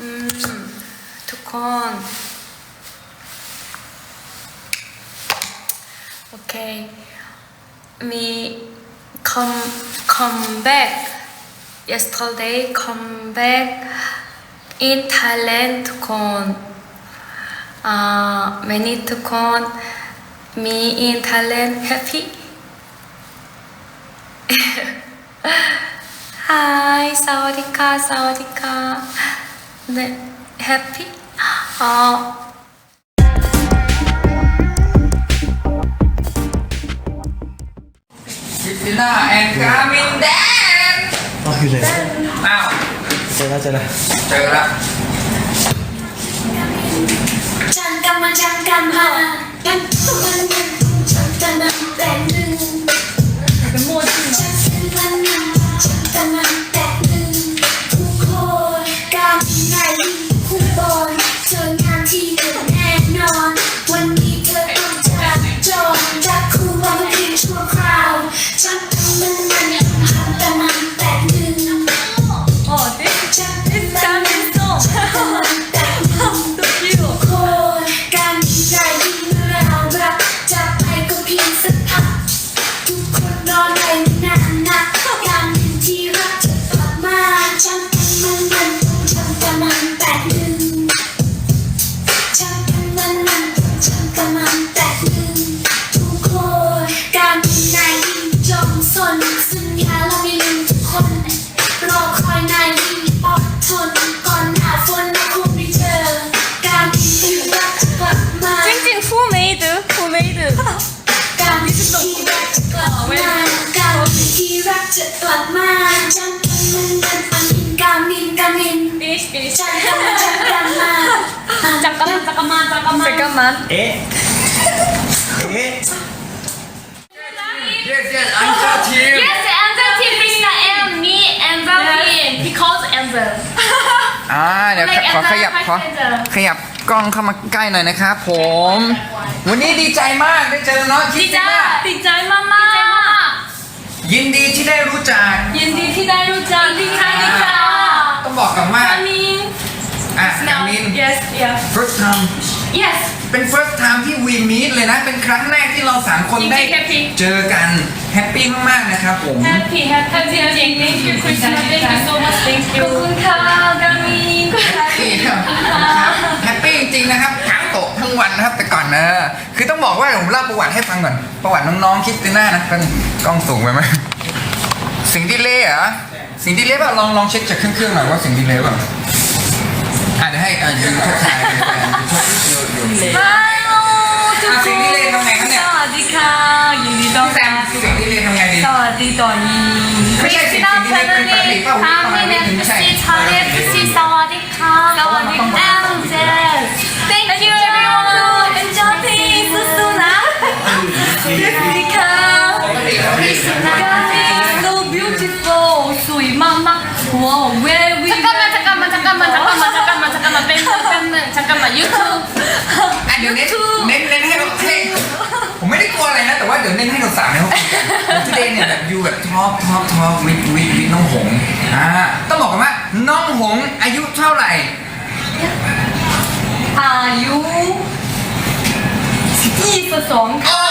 Mm, อืม ทุกคน โอเค come back. Yesterday come back in Thailand ทุกคนอ่า many ทุกคน me in Thailand happy. Hi สวัสดีค่ะสวัสดีค่ะ เนี่ย happy อ๋อคริสติน่าแอนการ์มินแดนอ๋ออยู่เลยอ้าวเจอแล้วเจอแล้วเจอแล้วฉันกำมา กคนรอในนานนักการที่รักจะกลับมาจำเป็นมันมันฉันกำลังแปดหนึ่งจำเป็นมันมันฉันกำลังแปดหนึ่งทุกคนการมีนายยิ่งจงสนสัญญาเราไม่ลืมทุกคน ฉันมันมันมันอินกมินกมินบีชบีชฉังฉันกำมาจักรมนจักรมนจักรมนจักรมนเอ๊ะ เอ๊ะ yes yes I'm the team yes I'm the team Krishna and me and Ravi because I'm the อ่าเดี๋ยวขอขยับขอขยับกล้องเข้ามาใกล้หน่อยนะครับผม วันนี้ดีใจมากได้เจอน้องชิติมาดีใจมากมาก ยินดีที่ได้รู้จัก ยินดีที่ได้รู้จักดีค่ะดีค่ะต้องบอกกัอนว่าอามิน อะอามิน yes yeah first time yes เป็น first time ที่ we meet เลยนะ เป็นครั้งแรกที่เราสามคนได้เจอกัน แฮปปี้มากๆนะครับผมแฮปปี้แฮปปี้งจริง thank you Christina thank you so much thank ข you อบคุณค่ะกามิน แฮปปี้ครัแฮปปี้จริงๆนะครับขาโตะทั้งวันนะครับ นะคือต้องบอกว่าผมเล่าประวัติให้ฟังก่อน ประวัติน้องๆคิดติน่านะกล้องสูงไปไหมสิงดีเล่เหรอสิงดีเล่ป่ะลองลองเช็คจากเครื่องเครื่องหน่อยว่าสิงดีเล่ป่ะอะเดี๋ยวให้อะยืนทักทายกันไปฮัลโหลทุกคนสวัสดีค่ะยินดีต้อนรับ สิงดีเล่ทำไงดี สวัสดีตอนนี้ไม่ใช่สิงดีเล่เป็นปกติป่ะ เดี๋ยวเน้นเน้นเน้นให้ให้ผมไม่ได้กลัวอะไรนะ แต่ว่าเดี๋ยวเน้นให้สาวๆในห้องคุยกันเดนเนี่ยแบบอยู่แบบท็อปท็อปท็อปวิทวิทวิทน้องหงอ่าต้องบอกกันว่าน้องหงอายุเท่าไหร่아유22โอ้โหน้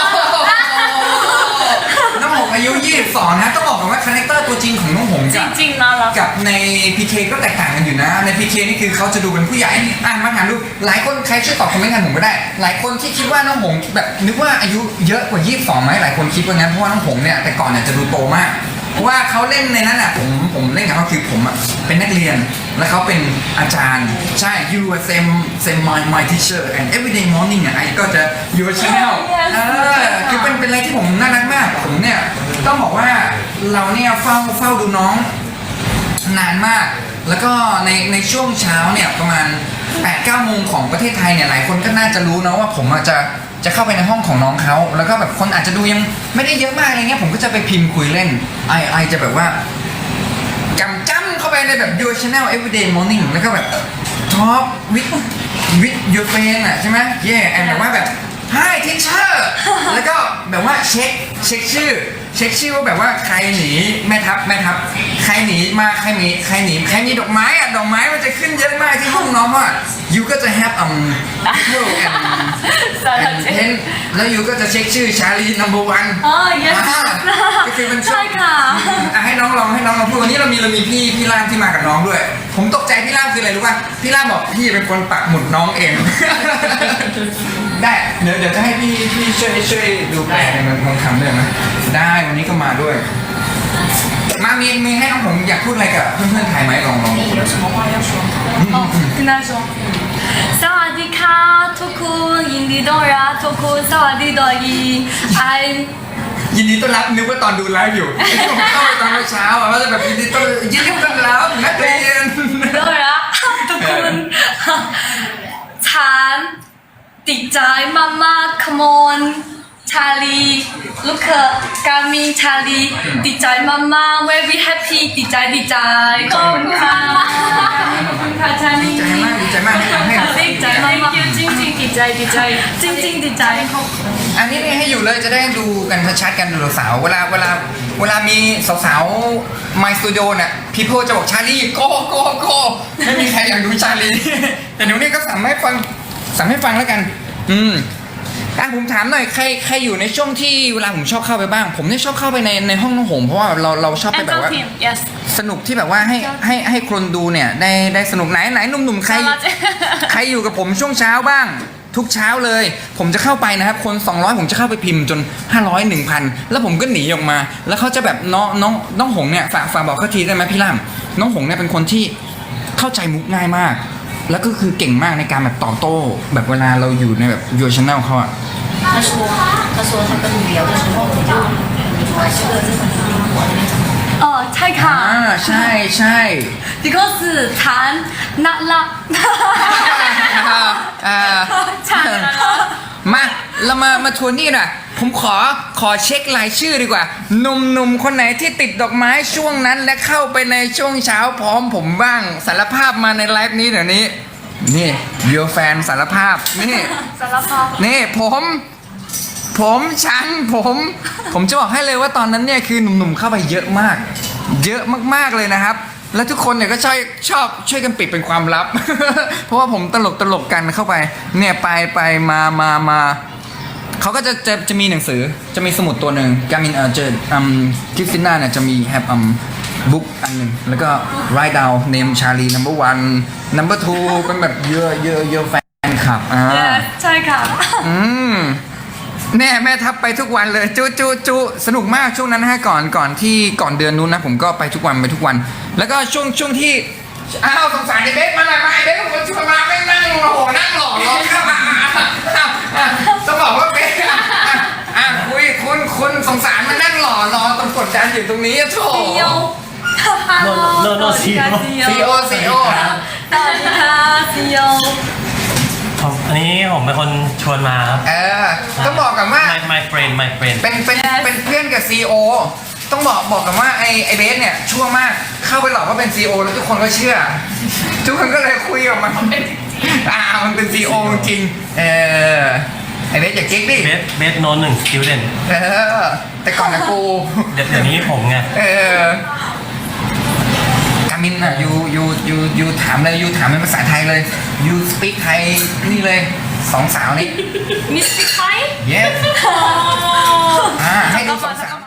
อายุ 22 นะต้องบอกก่อนว่าคาแรคเตอร์ตัวจริงของน้องหงจกับ ริงๆน่ารัก กับใน PK ก็แตกต่างกันอยู่นะ ในพีเคนี่คือเขาจะดูเป็นผู้ใหญ่อ่านมาถามดูหลายคนใครช่วยตอบคอมเมนต์กันผมก็ได้ หลายคนที่คิดว่าน้องหงแบบนึกว่าอายุเยอะกว่า 22ไหมหลายคนคิดว่างั้นเพราะว่าน้องหงเนี่ยแต่ก่อนเนี่ยจะดูโตมาก เพราะว่าเขาเล่นในนั้นอะผมผมเล่นกับเขาคือผมอะเป็นนักเรียน แล้วเขาเป็นอาจารย์ ใช่ you are same same my my teacher and everyday morning อะไอ้ก็จะ your channel Yes เออคือเป็นเป็นอะไรที่ผมน่ารักมากผมเนี่ยต้องบอกว่าเราเนี่ยเฝ้าเฝ้าดูน้องนานมาก แล้วก็ในในช่วงเช้าเนี่ยประมาณ8 9โมงของประเทศไทยเนี่ยหลายคนก็น่าจะรู้นะว่าผมอาจจะ จะเข้าไปในห้องของน้องเขาแล้วก็แบบคนอาจจะดูยังไม่ได้เยอะมากอะไรเงี้ยผมก็จะไปพิมพ์คุยเล่นไอไอจะแบบว่ากำจ้ำเข้าไปในแบบ your channel everyday morning แล้วก็แบบ top with with your friend อะใช่ไหม yeah and แบบว่าแบบ hi teacher แล้วก็แบบว่าเช็คเช็คชื่อ เช็คชื่อว่าแบบว่าใครหนีแม่ทัพแม่ทัพใครหนีมาใครหนีใครหนีใครมีดอกไม้อะดอกไม้มันจะขึ้นเยอะมากที่ห้องน้องว่ายูก็จะ have um people and สารเจนแล้วอยู่ก็จะเช็คชื่อชาลีนัมเบอร์วันอ๋อ yes ก็คือมันใช่ค่ะให้น้องลองให้น้องลองพูดวันนี้เรามีเรามีพี่พี่ล่ามที่มากับน้องด้วย ผมตกใจพี่ล่ามคืออะไรรู้ป่ะพี่ล่ามบอกพี่เป็นคนปักหมุดน้องเอง ได้เดี๋ยวเดี๋ยวจะให้พี่พี่ช่วยช่วยดูแปลในมันทองคำได้ไหมได้วันนี้ก็มาด้วย มามีมีให้น้องผมอยากพูดอะไรกับเพื่อนๆไทยไหมลองลองพูด ส ค่ะทุกคนยินดีต้อนรับทุกคนสวัสดีดอยอี I ยินดีต้อนรับนึกว่าตอนดูไลฟ์อยู่ไอ้ผมเข้าไปตอนเช้าอะว่าจะแบบยินดีต้อนยินดีต้อนรับนักเรียนต้อนรับทุกคนฉันติดใจมากๆ come on ชาลีลูกเขยกามินชาลีดีใจมากๆ very happy ดีใจดีใจขอบคุณค่ะขอบ คุณค่ะชาลีดีใจมากดีใจมากให้ให้ดีใจมากจริงจริงๆดีใจดีใจ จริงจริงๆดีใจขอบคุณอันนี้นี่ให้อยู่เลยจะได้ดูกันชัดๆกันดูสาวๆเวลาเวลาเวลามีสาวๆ My Studio เนี่ยพี่โพจะบอกชาลีโกโกโกไม่มีใครอยากดูชาลีแต่เดี๋ยวนี้ก็สั่งให้ฟังสั่งให้ฟังแล้วกัน อืม อะผมถามหน่อยใครใครอยู่ในช่วงที่เวลาผมชอบเข้าไปบ้าง ผมเนี่ยชอบเข้าไปในในห้องน้องหงเพราะว่าเราเราชอบไปแบบว่า yes สนุกที่แบบว่าให้ให้ให้คนดูเนี่ยได้ได้สนุกไหนไหนหนุ่มๆใครสวัสดีใครอยู่กับผมช่วงเช้าบ้าง ทุกเช้าเลย ผมจะเข้าไปนะครับ คน 200 ผมจะเข้าไปพิมพ์จน 500 1,000 แล้วผมก็หนีออกมา แล้วเขาจะแบบน้องน้องน้องหงเนี่ยฝากฝากบอกเขาทีได้ไหมพี่ล่ามน้องหงเนี่ยเป็นคนที่เข้าใจมุกง่ายมาก แล้วก็คือเก่งมากในการแบบตอบโต้ แบบเวลาเราอยู่ในแบบยูช n แนลเขาอะ 他说，他说他跟你聊的时候，你就还是个这么灵活的那种。 เออใช่ค่ะ อ่าใช่ใช่ because ฉันน่ารัก อ่าอ่า ฉันน่ารัก มาเรามามาทวนนี่หน่อยผมขอขอเช็ครายชื่อดีกว่าหนุ่มๆคนไหนที่ติดดอกไม้ช่วงนั้น และเข้าไปในช่วงเช้าพร้อมผมบ้างสารภาพมาในไลฟ์นี้เดี๋ยวนี้ นี่เย r แฟนสารภาพนี่ สารพัด นี่ผม ผมฉันผม ผมจะบอกให้เลยว่าตอนนั้นเนี่ยคือหนุ่มๆเข้าไปเยอะมาก เยอะมากๆเลยนะครับ และทุกคนเนี่ยก็ชอบชอบช่วยกันปิดเป็นความลับ เพราะว่าผมตลกตลกกันเข้าไป เนี่ยไปไปมามามาเขาก็จะจะจะมีหนังสือจะมีสมุดตัวหนึ่งกามินเออเจออืมคริสติน่าเนี่ยจะมีแฮปอืมบุ๊กอันหนึ่งแล้วก็ write down name Charlie number one number two เป็นแบบเยอะเยอะเยอะแฟนคลับอ่า yes ใช่ค่ะ อืม แน่แม่ทับไปทุกวันเลยจุจุจุสนุกมากช่วงนั้นนะฮะก่อนก่อนที่ก่อนเดือนนู้นนะผมก็ไปทุกวันไปทุกวัน แล้วก็ช่วงช่วงที่อ้าวสงสารไอ้เบสมาหน่อยมาไอ้เบสผมชวนมาไม่นั่งโอ้โหนั่งหล่อรอเข้ามาอ้าวอ้าวจะบอกว่าเบสอะอะอะคุยคุณคุณสงสารมานั่งหล่อรอตรงกดดันอยู่ตรงนี้อะโถ CEO Hello No, no, no, สวัสดีค่ะซีโอซีโอ สวัสดีค่ะ CEO ผมอันนี้ผมเป็นคนชวนมาครับ เออต้องบอกกันว่า my my friend my friend เป็นเป็นเป็นเพื่อนกับซีโอต้องบอกบอกกันว่าไอไอเบสเนี่ยชั่วมากเข้าไปหลอกว่าเป็นซีโอแล้วทุกคนก็เชื่อ ทุกคนก็เลยคุยกับมันอ่ามันเป็นซีโอจริงเออไอเบสอย่าเก๊กดิเบสเบสโนนหนึ่ง student เออแต่ก่อนนะกู เดี๋ยวเดี๋ยวนี้ผมไงเออกา มินอะยูยูยูยูถามเลยยูถามเป็นภาษาไทยเลยยูสปีกไทยนี่เลยสองสาวนี่ มิสติไทย yes อ่าให้ดูสองสาว